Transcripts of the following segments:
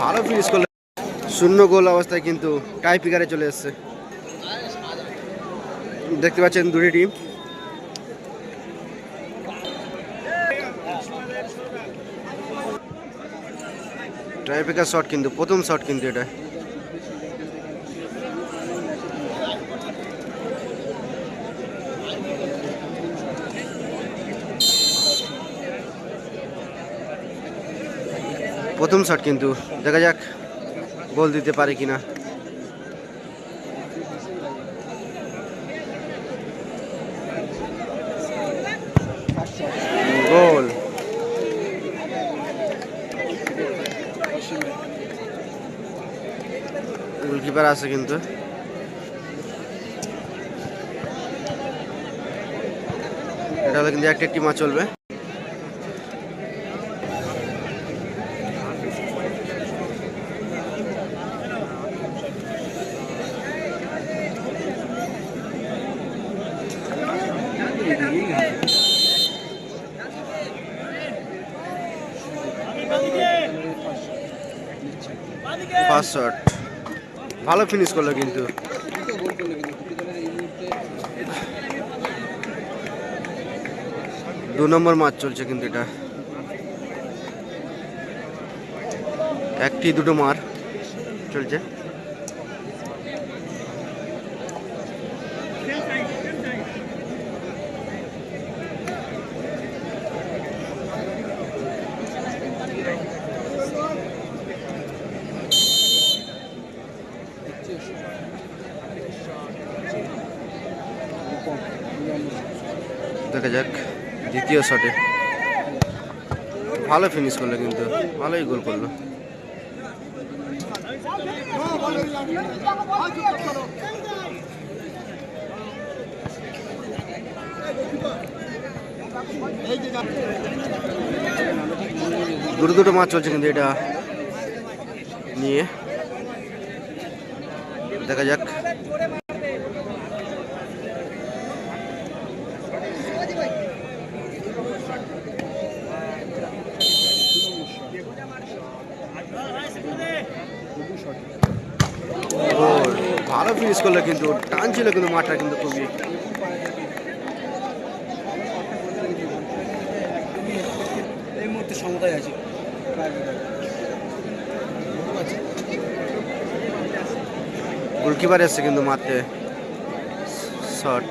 ভালো করল শূন্য গোল অবস্থায় কিন্তু টাই পিকারে চলে এসছে। দেখতে পাচ্ছেন দুটি টিম টাই পিকার শট কিন্তু, প্রথম শট কিন্তু এটা। প্রথম শট কিন্তু। দেখা যাক গোল দিতে পারে কিনা। গোল গোলকিপার আছে কিন্তু। এটা হলো কিন্তু একটা একটি মাছ চলবে। ফার্স্ট ভালো ফিনিশ করল কিন্তু। দু নম্বর ম্যাচ চলছে কিন্তু এটা। একটি দুটো মার চলছে। দেখা যাক, দ্বিতীয় শটে। ভালো ফিনিশ করল কিন্তু, ভালোই গোল করল। দুটো দুটো মাছ চলছে কিন্তু এটা নিয়ে। দেখা যাক গোল ভালো ফিনিশ করল কিন্তু টান ছিল কিন্তু মাঠটা কিন্তু খুবই এই মুহূর্তে সমতায় আছি। গোলকিপার এসছে কিন্তু মারতে শট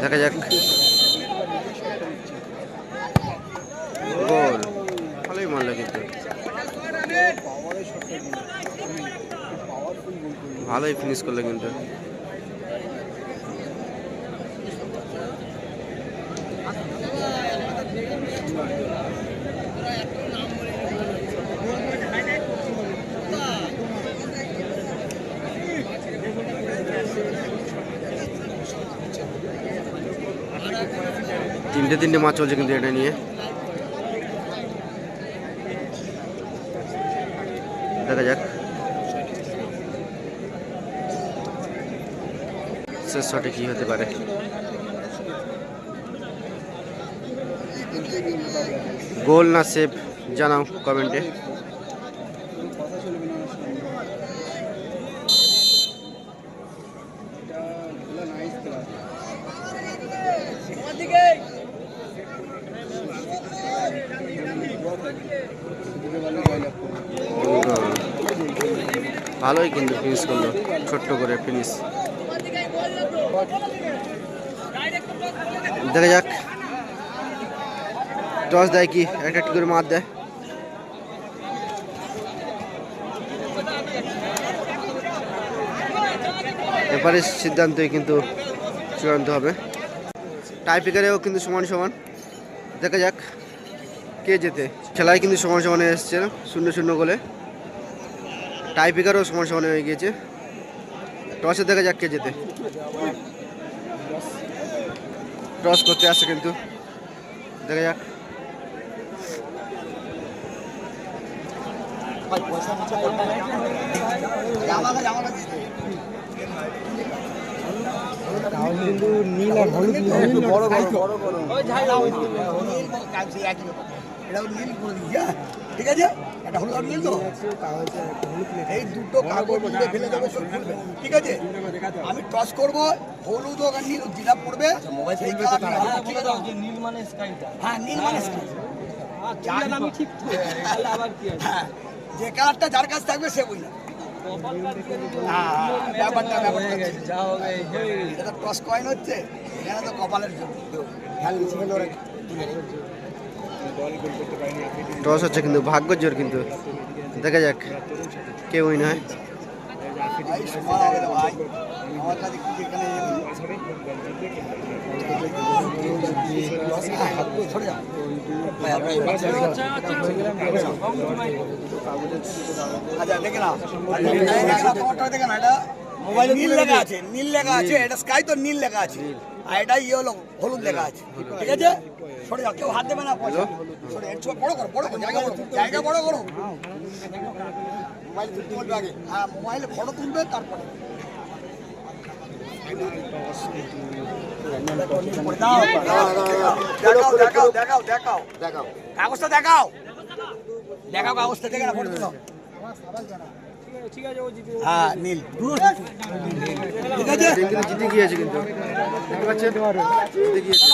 দেখা যাক গোল মারলো কিন্তু। ভালোই ফিনিশ করল কিন্তু। তিনটে তিনটে মাছ চলছে কিন্তু এটা নিয়ে। দেখা যাক। শেষ শটে কি হতে পারে? গোল না সেভ জানাও কমেন্টে কথা চলবে না এটা খেলা নাইস খেলা দুটো ভালো জয়লাভ করবে ভালোই কিন্তু ফিনিশ করল, ছোট্ট করে ফিনিশ দেখা যাক। টস দেয় কি? একটা একটি করে মার দেয়? এবারে সিদ্ধান্তই কিন্তু চূড়ান্ত হবে। টাইপিকারেও কিন্তু সমান সমান। দেখা যাক কে যেতে খেলায় কিন্তু সমান সমানে এসছে, শূন্য শূন্য গোলে। টাইপিকারও সমান সমানে হয়ে গিয়েছে। টসে দেখা যাক কে যেতে টস করতে আসছে কিন্তু। দেখা যাক। কিন্তু নীল আর হলুদ একটু বড় বড় বড় বড় এটাও নীল করে হ্যাঁ ঠিক আছে? এটা হলুদ আর নীল তো এই দুটো কাগজ ফেলে দেবো সব খুলবে ঠিক আছে? আমি টস করব হলুদ হোক আর নীল যেটা পড়বে সেই কালারটা হবে, নীল মানে স্কাইটা হ্যাঁ নীল মানে sky। আমি ঠিক তাহলে আবার কি আছে হ্যাঁ যে কালারটা যার কাছে থাকবে সে বুঝবে ব্যাপারটা হয়ে টস কয়েন হচ্ছে এখানে তো কপালের জন্য। টস হচ্ছে কিন্তু ভাগ্য জোর কিন্তু। দেখা যাক কে উইন হয়। আপনি- আচ্ছা মোবাইলে নীল লেখা আছে নীল লেখা আছে এটা স্কাই তো নীল লেখা আছে। আর এটা ইয়ে হলো হলুদ লেখা আছে। ঠিক আছে? সরে যাও কেউ হাত দেবে না পয়সা সরে একটু বড় করো বড় করো জায়গা বড় জায়গা বড় করো। মোবাইল তুলতে বলবে আগে। হ্যাঁ মোবাইলে ফটো তুলবে তারপরে। দাও, দেখাও দেখাও দেখাও দেখাও। দেখাও। কাগজটা দেখাও। দেখাও কাগজটা দেখে না ফটো তুলো। হ্যাঁ নীল। ঠিক আছে? কিন্তু জিতে গিয়েছে কিন্তু। দেখতে পাচ্ছেন? জিতে গিয়েছে।